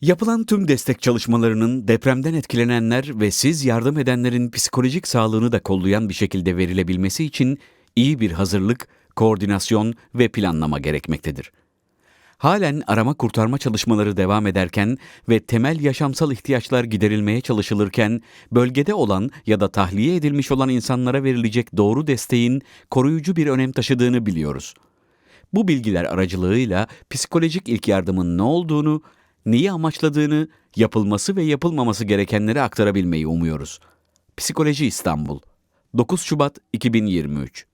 Yapılan tüm destek çalışmalarının depremden etkilenenler ve siz yardım edenlerin psikolojik sağlığını da kollayan bir şekilde verilebilmesi için iyi bir hazırlık, koordinasyon ve planlama gerekmektedir. Halen arama kurtarma çalışmaları devam ederken ve temel yaşamsal ihtiyaçlar giderilmeye çalışılırken bölgede olan ya da tahliye edilmiş olan insanlara verilecek doğru desteğin koruyucu bir önem taşıdığını biliyoruz. Bu bilgiler aracılığıyla psikolojik ilk yardımın ne olduğunu, neyi amaçladığını, yapılması ve yapılmaması gerekenleri aktarabilmeyi umuyoruz. Psikoloji İstanbul 9 Şubat 2023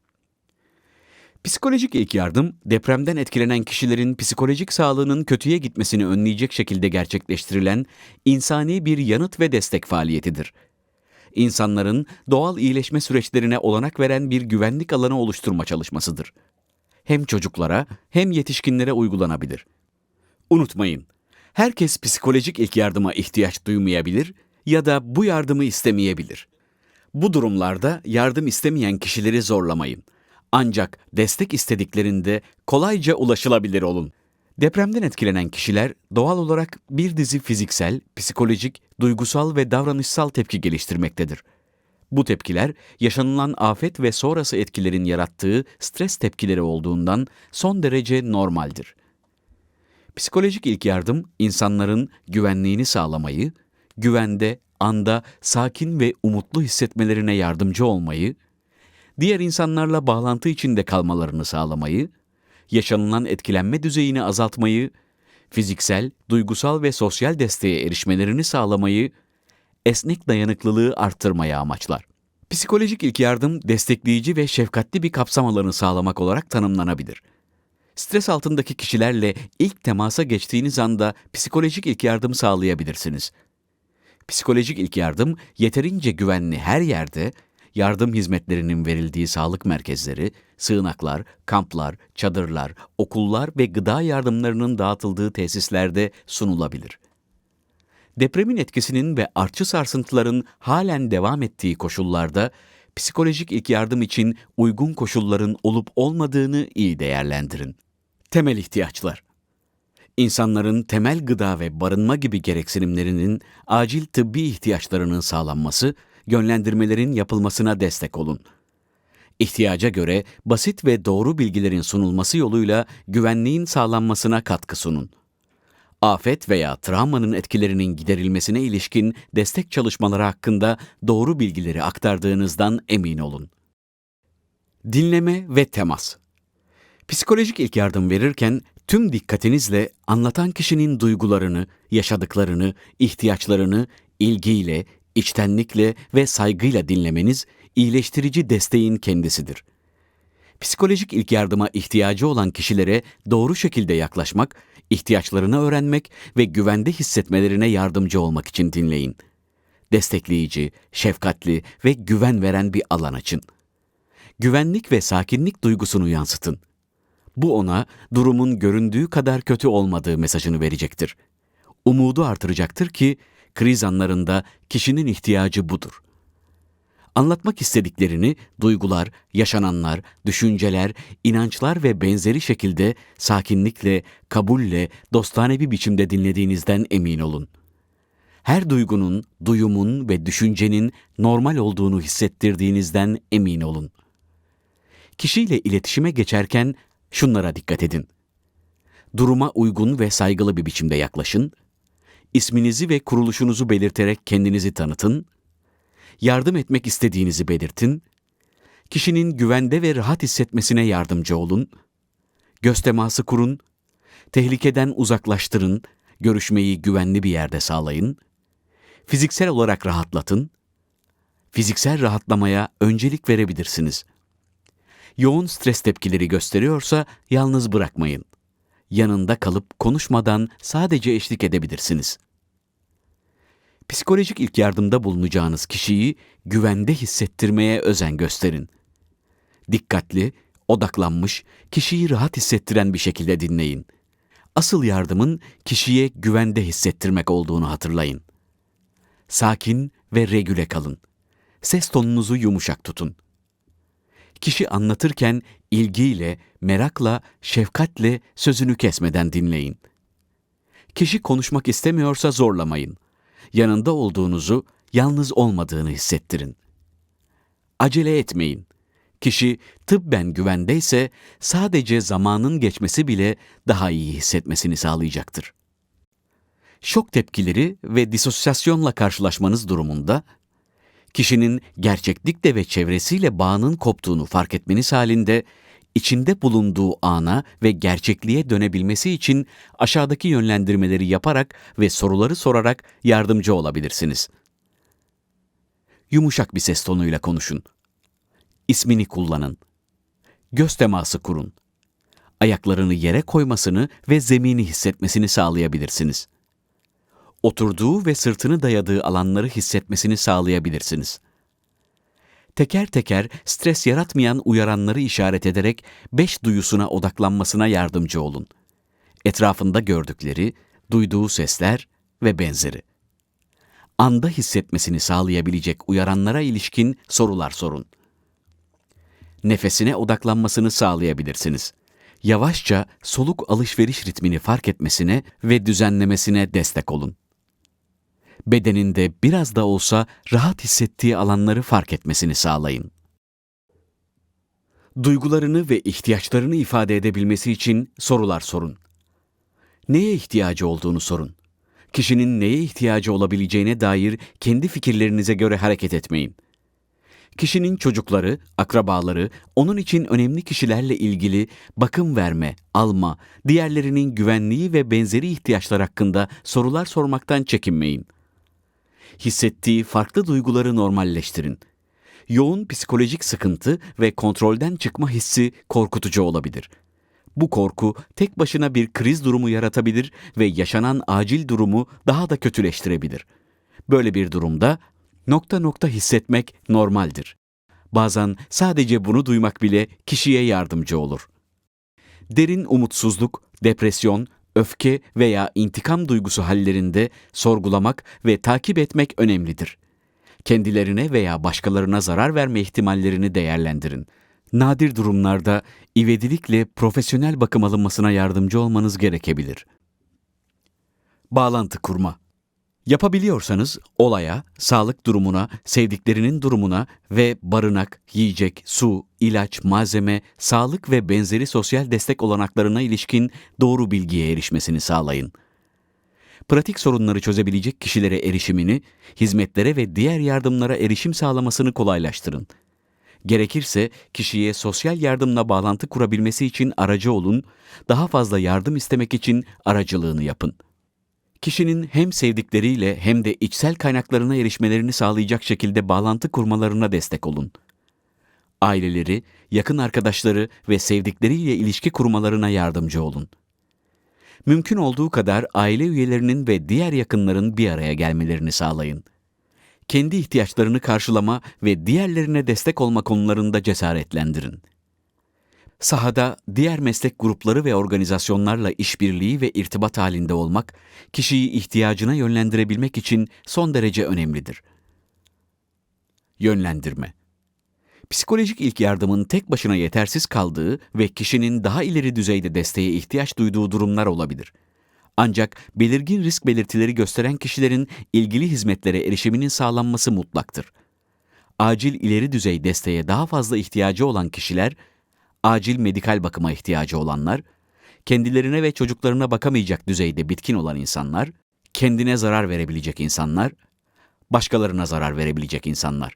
Psikolojik ilk yardım, depremden etkilenen kişilerin psikolojik sağlığının kötüye gitmesini önleyecek şekilde gerçekleştirilen insani bir yanıt ve destek faaliyetidir. İnsanların doğal iyileşme süreçlerine olanak veren bir güvenlik alanı oluşturma çalışmasıdır. Hem çocuklara hem yetişkinlere uygulanabilir. Unutmayın, herkes psikolojik ilk yardıma ihtiyaç duymayabilir ya da bu yardımı istemeyebilir. Bu durumlarda yardım istemeyen kişileri zorlamayın. Ancak destek istediklerinde kolayca ulaşılabilir olun. Depremden etkilenen kişiler doğal olarak bir dizi fiziksel, psikolojik, duygusal ve davranışsal tepki geliştirmektedir. Bu tepkiler yaşanılan afet ve sonrası etkilerin yarattığı stres tepkileri olduğundan son derece normaldir. Psikolojik ilk yardım insanların güvenliğini sağlamayı, güvende, anda sakin ve umutlu hissetmelerine yardımcı olmayı, diğer insanlarla bağlantı içinde kalmalarını sağlamayı, yaşanılan etkilenme düzeyini azaltmayı, fiziksel, duygusal ve sosyal desteğe erişmelerini sağlamayı, esnek dayanıklılığı arttırmayı amaçlar. Psikolojik ilk yardım destekleyici ve şefkatli bir kapsam alanı sağlamak olarak tanımlanabilir. Stres altındaki kişilerle ilk temasa geçtiğiniz anda psikolojik ilk yardım sağlayabilirsiniz. Psikolojik ilk yardım yeterince güvenli her yerde yardım hizmetlerinin verildiği sağlık merkezleri, sığınaklar, kamplar, çadırlar, okullar ve gıda yardımlarının dağıtıldığı tesislerde sunulabilir. Depremin etkisinin ve artçı sarsıntıların halen devam ettiği koşullarda psikolojik ilk yardım için uygun koşulların olup olmadığını iyi değerlendirin. Temel ihtiyaçlar İnsanların temel gıda ve barınma gibi gereksinimlerinin acil tıbbi ihtiyaçlarının sağlanması yönlendirmelerin yapılmasına destek olun. İhtiyaca göre basit ve doğru bilgilerin sunulması yoluyla güvenliğin sağlanmasına katkı sunun. Afet veya travmanın etkilerinin giderilmesine ilişkin destek çalışmaları hakkında doğru bilgileri aktardığınızdan emin olun. Dinleme ve temas Psikolojik ilk yardım verirken tüm dikkatinizle anlatan kişinin duygularını, yaşadıklarını, ihtiyaçlarını ilgiyle, içtenlikle ve saygıyla dinlemeniz iyileştirici desteğin kendisidir. Psikolojik ilk yardıma ihtiyacı olan kişilere doğru şekilde yaklaşmak, ihtiyaçlarını öğrenmek ve güvende hissetmelerine yardımcı olmak için dinleyin. Destekleyici, şefkatli ve güven veren bir alan açın. Güvenlik ve sakinlik duygusunu yansıtın. Bu ona durumun göründüğü kadar kötü olmadığı mesajını verecektir. Umudu artıracaktır ki kriz anlarında kişinin ihtiyacı budur. Anlatmak istediklerini duygular, yaşananlar, düşünceler, inançlar ve benzeri şekilde sakinlikle, kabulle, dostane bir biçimde dinlediğinizden emin olun. Her duygunun, duyumun ve düşüncenin normal olduğunu hissettirdiğinizden emin olun. Kişiyle iletişime geçerken şunlara dikkat edin. Duruma uygun ve saygılı bir biçimde yaklaşın. İsminizi ve kuruluşunuzu belirterek kendinizi tanıtın, yardım etmek istediğinizi belirtin, kişinin güvende ve rahat hissetmesine yardımcı olun, göz teması kurun, tehlikeden uzaklaştırın, görüşmeyi güvenli bir yerde sağlayın, fiziksel olarak rahatlatın, fiziksel rahatlamaya öncelik verebilirsiniz. Yoğun stres tepkileri gösteriyorsa yalnız bırakmayın. Yanında kalıp konuşmadan sadece eşlik edebilirsiniz. Psikolojik ilk yardımda bulunacağınız kişiyi güvende hissettirmeye özen gösterin. Dikkatli, odaklanmış, kişiyi rahat hissettiren bir şekilde dinleyin. Asıl yardımın kişiye güvende hissettirmek olduğunu hatırlayın. Sakin ve regüle kalın. Ses tonunuzu yumuşak tutun. Kişi anlatırken ilgiyle, merakla, şefkatle sözünü kesmeden dinleyin. Kişi konuşmak istemiyorsa zorlamayın. Yanında olduğunuzu, yalnız olmadığını hissettirin. Acele etmeyin. Kişi tıbben güvendeyse sadece zamanın geçmesi bile daha iyi hissetmesini sağlayacaktır. Şok tepkileri ve disosyasyonla karşılaşmanız durumunda kişinin gerçeklikle ve çevresiyle bağının koptuğunu fark etmeniz halinde içinde bulunduğu ana ve gerçekliğe dönebilmesi için aşağıdaki yönlendirmeleri yaparak ve soruları sorarak yardımcı olabilirsiniz. Yumuşak bir ses tonuyla konuşun. İsmini kullanın. Göz teması kurun. Ayaklarını yere koymasını ve zemini hissetmesini sağlayabilirsiniz. Oturduğu ve sırtını dayadığı alanları hissetmesini sağlayabilirsiniz teker teker stres yaratmayan uyaranları işaret ederek beş duyusuna odaklanmasına yardımcı olun. Etrafında gördükleri, duyduğu sesler ve benzeri. Anda hissetmesini sağlayabilecek uyaranlara ilişkin sorular sorun. Nefesine odaklanmasını sağlayabilirsiniz. Yavaşça soluk alışveriş ritmini fark etmesine ve düzenlemesine destek olun bedeninde biraz da olsa rahat hissettiği alanları fark etmesini sağlayın. Duygularını ve ihtiyaçlarını ifade edebilmesi için sorular sorun. Neye ihtiyacı olduğunu sorun. Kişinin neye ihtiyacı olabileceğine dair kendi fikirlerinize göre hareket etmeyin. Kişinin çocukları, akrabaları, onun için önemli kişilerle ilgili bakım verme, alma, diğerlerinin güvenliği ve benzeri ihtiyaçlar hakkında sorular sormaktan çekinmeyin hissettiği farklı duyguları normalleştirin. Yoğun psikolojik sıkıntı ve kontrolden çıkma hissi korkutucu olabilir. Bu korku tek başına bir kriz durumu yaratabilir ve yaşanan acil durumu daha da kötüleştirebilir. Böyle bir durumda nokta nokta hissetmek normaldir. Bazen sadece bunu duymak bile kişiye yardımcı olur. Derin umutsuzluk, depresyon, öfke veya intikam duygusu hallerinde sorgulamak ve takip etmek önemlidir. Kendilerine veya başkalarına zarar verme ihtimallerini değerlendirin. Nadir durumlarda ivedilikle profesyonel bakım alınmasına yardımcı olmanız gerekebilir. Bağlantı kurma Yapabiliyorsanız olaya, sağlık durumuna, sevdiklerinin durumuna ve barınak, yiyecek, su, ilaç, malzeme, sağlık ve benzeri sosyal destek olanaklarına ilişkin doğru bilgiye erişmesini sağlayın. Pratik sorunları çözebilecek kişilere erişimini, hizmetlere ve diğer yardımlara erişim sağlamasını kolaylaştırın. Gerekirse kişiye sosyal yardımla bağlantı kurabilmesi için aracı olun, daha fazla yardım istemek için aracılığını yapın kişinin hem sevdikleriyle hem de içsel kaynaklarına erişmelerini sağlayacak şekilde bağlantı kurmalarına destek olun. Aileleri, yakın arkadaşları ve sevdikleriyle ilişki kurmalarına yardımcı olun. Mümkün olduğu kadar aile üyelerinin ve diğer yakınların bir araya gelmelerini sağlayın. Kendi ihtiyaçlarını karşılama ve diğerlerine destek olma konularında cesaretlendirin sahada diğer meslek grupları ve organizasyonlarla işbirliği ve irtibat halinde olmak, kişiyi ihtiyacına yönlendirebilmek için son derece önemlidir. Yönlendirme Psikolojik ilk yardımın tek başına yetersiz kaldığı ve kişinin daha ileri düzeyde desteğe ihtiyaç duyduğu durumlar olabilir. Ancak belirgin risk belirtileri gösteren kişilerin ilgili hizmetlere erişiminin sağlanması mutlaktır. Acil ileri düzey desteğe daha fazla ihtiyacı olan kişiler, acil medikal bakıma ihtiyacı olanlar, kendilerine ve çocuklarına bakamayacak düzeyde bitkin olan insanlar, kendine zarar verebilecek insanlar, başkalarına zarar verebilecek insanlar.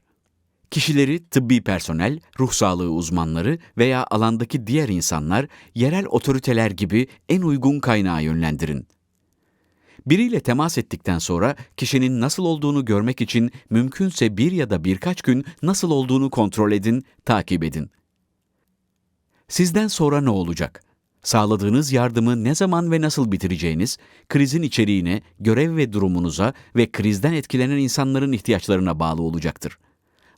Kişileri tıbbi personel, ruh sağlığı uzmanları veya alandaki diğer insanlar, yerel otoriteler gibi en uygun kaynağa yönlendirin. Biriyle temas ettikten sonra kişinin nasıl olduğunu görmek için mümkünse bir ya da birkaç gün nasıl olduğunu kontrol edin, takip edin. Sizden sonra ne olacak? Sağladığınız yardımı ne zaman ve nasıl bitireceğiniz, krizin içeriğine, görev ve durumunuza ve krizden etkilenen insanların ihtiyaçlarına bağlı olacaktır.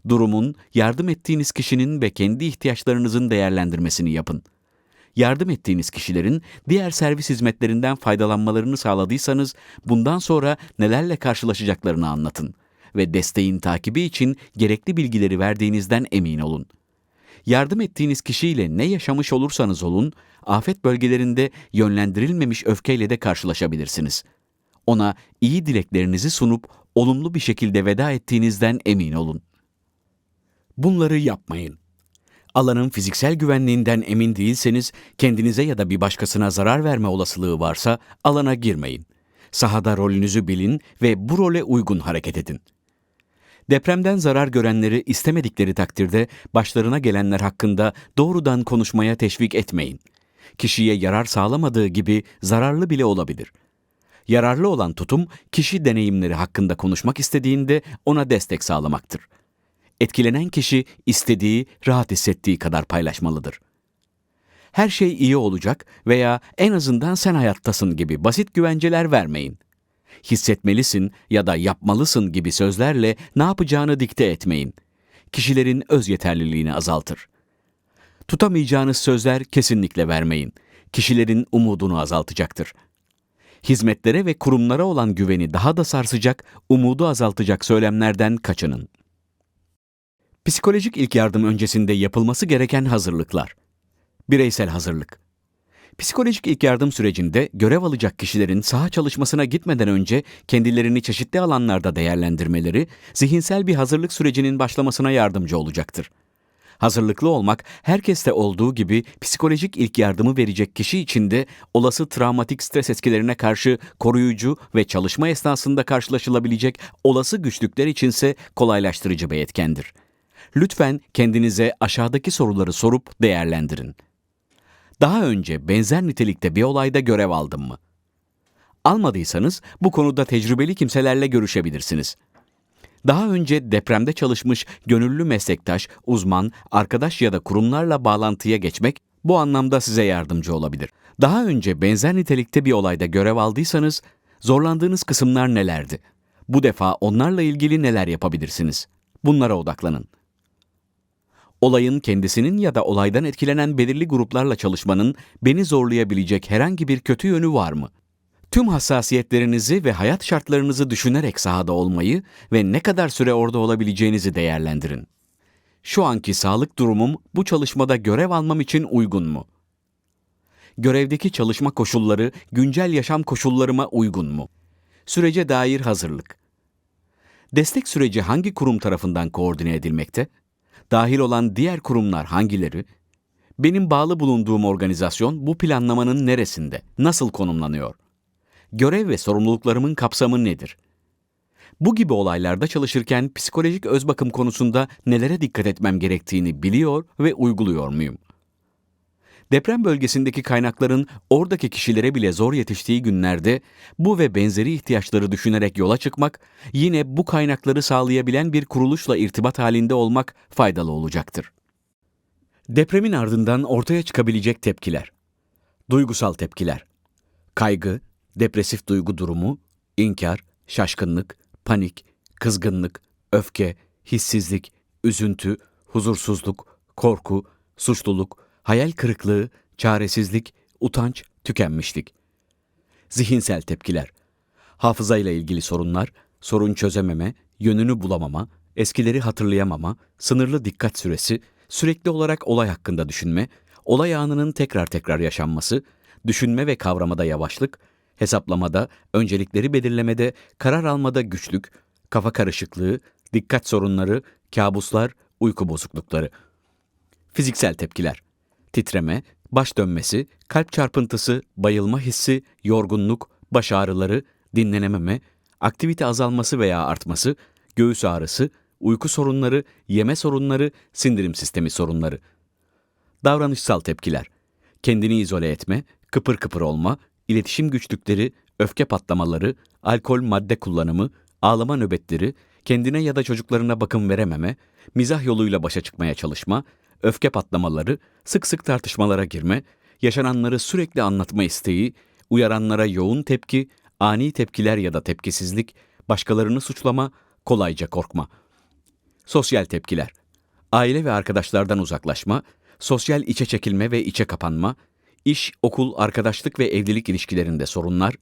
Durumun, yardım ettiğiniz kişinin ve kendi ihtiyaçlarınızın değerlendirmesini yapın. Yardım ettiğiniz kişilerin diğer servis hizmetlerinden faydalanmalarını sağladıysanız, bundan sonra nelerle karşılaşacaklarını anlatın ve desteğin takibi için gerekli bilgileri verdiğinizden emin olun.'' Yardım ettiğiniz kişiyle ne yaşamış olursanız olun, afet bölgelerinde yönlendirilmemiş öfkeyle de karşılaşabilirsiniz. Ona iyi dileklerinizi sunup olumlu bir şekilde veda ettiğinizden emin olun. Bunları yapmayın. Alanın fiziksel güvenliğinden emin değilseniz, kendinize ya da bir başkasına zarar verme olasılığı varsa alana girmeyin. Sahada rolünüzü bilin ve bu role uygun hareket edin. Depremden zarar görenleri istemedikleri takdirde başlarına gelenler hakkında doğrudan konuşmaya teşvik etmeyin. Kişiye yarar sağlamadığı gibi zararlı bile olabilir. Yararlı olan tutum, kişi deneyimleri hakkında konuşmak istediğinde ona destek sağlamaktır. Etkilenen kişi istediği, rahat hissettiği kadar paylaşmalıdır. Her şey iyi olacak veya en azından sen hayattasın gibi basit güvenceler vermeyin. Hissetmelisin ya da yapmalısın gibi sözlerle ne yapacağını dikte etmeyin. Kişilerin öz yeterliliğini azaltır. Tutamayacağınız sözler kesinlikle vermeyin. Kişilerin umudunu azaltacaktır. Hizmetlere ve kurumlara olan güveni daha da sarsacak, umudu azaltacak söylemlerden kaçının. Psikolojik ilk yardım öncesinde yapılması gereken hazırlıklar. Bireysel hazırlık. Psikolojik ilk yardım sürecinde görev alacak kişilerin saha çalışmasına gitmeden önce kendilerini çeşitli alanlarda değerlendirmeleri, zihinsel bir hazırlık sürecinin başlamasına yardımcı olacaktır. Hazırlıklı olmak herkeste olduğu gibi psikolojik ilk yardımı verecek kişi için de olası travmatik stres etkilerine karşı koruyucu ve çalışma esnasında karşılaşılabilecek olası güçlükler içinse kolaylaştırıcı bir etkendir. Lütfen kendinize aşağıdaki soruları sorup değerlendirin. Daha önce benzer nitelikte bir olayda görev aldım mı? Almadıysanız bu konuda tecrübeli kimselerle görüşebilirsiniz. Daha önce depremde çalışmış gönüllü meslektaş, uzman, arkadaş ya da kurumlarla bağlantıya geçmek bu anlamda size yardımcı olabilir. Daha önce benzer nitelikte bir olayda görev aldıysanız zorlandığınız kısımlar nelerdi? Bu defa onlarla ilgili neler yapabilirsiniz? Bunlara odaklanın. Olayın kendisinin ya da olaydan etkilenen belirli gruplarla çalışmanın beni zorlayabilecek herhangi bir kötü yönü var mı? Tüm hassasiyetlerinizi ve hayat şartlarınızı düşünerek sahada olmayı ve ne kadar süre orada olabileceğinizi değerlendirin. Şu anki sağlık durumum bu çalışmada görev almam için uygun mu? Görevdeki çalışma koşulları güncel yaşam koşullarıma uygun mu? Sürece dair hazırlık. Destek süreci hangi kurum tarafından koordine edilmekte? Dahil olan diğer kurumlar hangileri? Benim bağlı bulunduğum organizasyon bu planlamanın neresinde? Nasıl konumlanıyor? Görev ve sorumluluklarımın kapsamı nedir? Bu gibi olaylarda çalışırken psikolojik öz bakım konusunda nelere dikkat etmem gerektiğini biliyor ve uyguluyor muyum? Deprem bölgesindeki kaynakların oradaki kişilere bile zor yetiştiği günlerde bu ve benzeri ihtiyaçları düşünerek yola çıkmak, yine bu kaynakları sağlayabilen bir kuruluşla irtibat halinde olmak faydalı olacaktır. Depremin ardından ortaya çıkabilecek tepkiler. Duygusal tepkiler. Kaygı, depresif duygu durumu, inkar, şaşkınlık, panik, kızgınlık, öfke, hissizlik, üzüntü, huzursuzluk, korku, suçluluk, hayal kırıklığı, çaresizlik, utanç, tükenmişlik. Zihinsel tepkiler. Hafızayla ilgili sorunlar, sorun çözememe, yönünü bulamama, eskileri hatırlayamama, sınırlı dikkat süresi, sürekli olarak olay hakkında düşünme, olay anının tekrar tekrar yaşanması, düşünme ve kavramada yavaşlık, hesaplamada, öncelikleri belirlemede, karar almada güçlük, kafa karışıklığı, dikkat sorunları, kabuslar, uyku bozuklukları. Fiziksel tepkiler titreme, baş dönmesi, kalp çarpıntısı, bayılma hissi, yorgunluk, baş ağrıları, dinlenememe, aktivite azalması veya artması, göğüs ağrısı, uyku sorunları, yeme sorunları, sindirim sistemi sorunları. Davranışsal tepkiler. Kendini izole etme, kıpır kıpır olma, iletişim güçlükleri, öfke patlamaları, alkol madde kullanımı, ağlama nöbetleri, kendine ya da çocuklarına bakım verememe, mizah yoluyla başa çıkmaya çalışma, öfke patlamaları, sık sık tartışmalara girme, yaşananları sürekli anlatma isteği, uyaranlara yoğun tepki, ani tepkiler ya da tepkisizlik, başkalarını suçlama, kolayca korkma. Sosyal tepkiler. Aile ve arkadaşlardan uzaklaşma, sosyal içe çekilme ve içe kapanma, iş, okul, arkadaşlık ve evlilik ilişkilerinde sorunlar,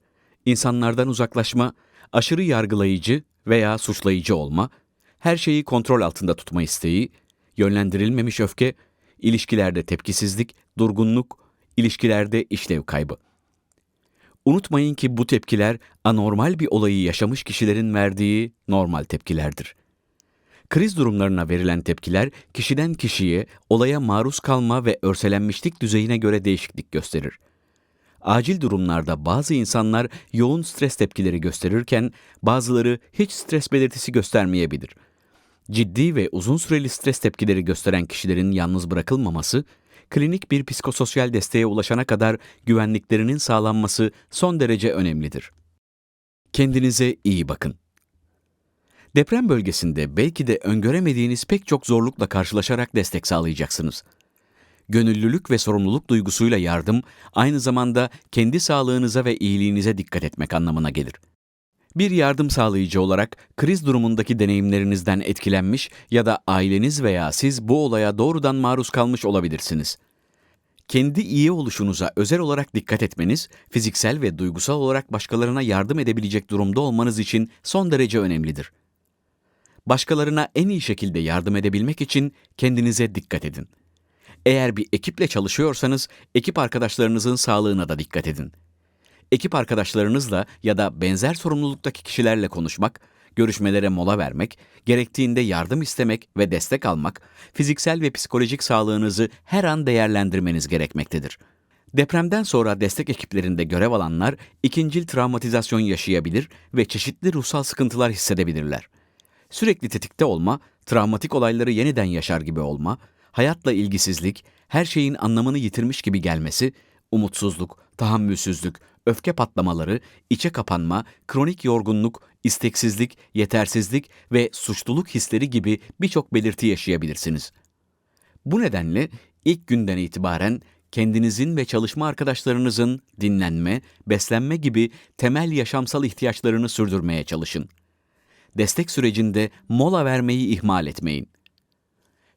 insanlardan uzaklaşma, aşırı yargılayıcı veya suçlayıcı olma, her şeyi kontrol altında tutma isteği, yönlendirilmemiş öfke, ilişkilerde tepkisizlik, durgunluk, ilişkilerde işlev kaybı. Unutmayın ki bu tepkiler anormal bir olayı yaşamış kişilerin verdiği normal tepkilerdir. Kriz durumlarına verilen tepkiler kişiden kişiye, olaya maruz kalma ve örselenmişlik düzeyine göre değişiklik gösterir. Acil durumlarda bazı insanlar yoğun stres tepkileri gösterirken bazıları hiç stres belirtisi göstermeyebilir. Ciddi ve uzun süreli stres tepkileri gösteren kişilerin yalnız bırakılmaması, klinik bir psikososyal desteğe ulaşana kadar güvenliklerinin sağlanması son derece önemlidir. Kendinize iyi bakın. Deprem bölgesinde belki de öngöremediğiniz pek çok zorlukla karşılaşarak destek sağlayacaksınız. Gönüllülük ve sorumluluk duygusuyla yardım aynı zamanda kendi sağlığınıza ve iyiliğinize dikkat etmek anlamına gelir. Bir yardım sağlayıcı olarak kriz durumundaki deneyimlerinizden etkilenmiş ya da aileniz veya siz bu olaya doğrudan maruz kalmış olabilirsiniz. Kendi iyi oluşunuza özel olarak dikkat etmeniz, fiziksel ve duygusal olarak başkalarına yardım edebilecek durumda olmanız için son derece önemlidir. Başkalarına en iyi şekilde yardım edebilmek için kendinize dikkat edin. Eğer bir ekiple çalışıyorsanız ekip arkadaşlarınızın sağlığına da dikkat edin. Ekip arkadaşlarınızla ya da benzer sorumluluktaki kişilerle konuşmak, görüşmelere mola vermek, gerektiğinde yardım istemek ve destek almak, fiziksel ve psikolojik sağlığınızı her an değerlendirmeniz gerekmektedir. Depremden sonra destek ekiplerinde görev alanlar ikincil travmatizasyon yaşayabilir ve çeşitli ruhsal sıkıntılar hissedebilirler. Sürekli tetikte olma, travmatik olayları yeniden yaşar gibi olma, hayatla ilgisizlik, her şeyin anlamını yitirmiş gibi gelmesi, umutsuzluk, tahammülsüzlük, öfke patlamaları, içe kapanma, kronik yorgunluk, isteksizlik, yetersizlik ve suçluluk hisleri gibi birçok belirti yaşayabilirsiniz. Bu nedenle ilk günden itibaren kendinizin ve çalışma arkadaşlarınızın dinlenme, beslenme gibi temel yaşamsal ihtiyaçlarını sürdürmeye çalışın. Destek sürecinde mola vermeyi ihmal etmeyin.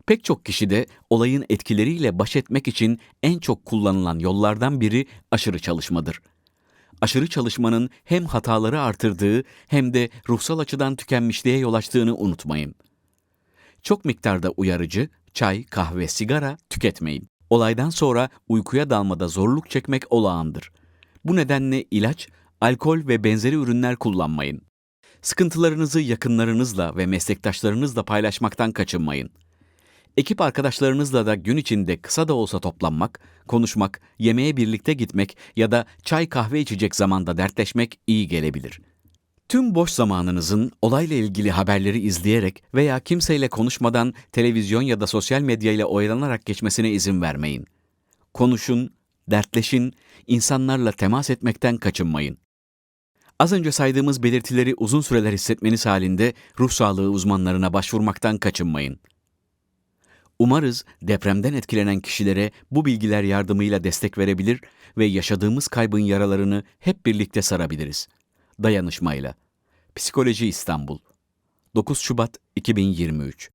Pek çok kişi de olayın etkileriyle baş etmek için en çok kullanılan yollardan biri aşırı çalışmadır. Aşırı çalışmanın hem hataları artırdığı hem de ruhsal açıdan tükenmişliğe yol açtığını unutmayın. Çok miktarda uyarıcı, çay, kahve, sigara tüketmeyin. Olaydan sonra uykuya dalmada zorluk çekmek olağandır. Bu nedenle ilaç, alkol ve benzeri ürünler kullanmayın. Sıkıntılarınızı yakınlarınızla ve meslektaşlarınızla paylaşmaktan kaçınmayın. Ekip arkadaşlarınızla da gün içinde kısa da olsa toplanmak, konuşmak, yemeğe birlikte gitmek ya da çay kahve içecek zamanda dertleşmek iyi gelebilir. Tüm boş zamanınızın olayla ilgili haberleri izleyerek veya kimseyle konuşmadan televizyon ya da sosyal medya ile oyalanarak geçmesine izin vermeyin. Konuşun, dertleşin, insanlarla temas etmekten kaçınmayın. Az önce saydığımız belirtileri uzun süreler hissetmeniz halinde ruh sağlığı uzmanlarına başvurmaktan kaçınmayın. Umarız depremden etkilenen kişilere bu bilgiler yardımıyla destek verebilir ve yaşadığımız kaybın yaralarını hep birlikte sarabiliriz. Dayanışmayla. Psikoloji İstanbul 9 Şubat 2023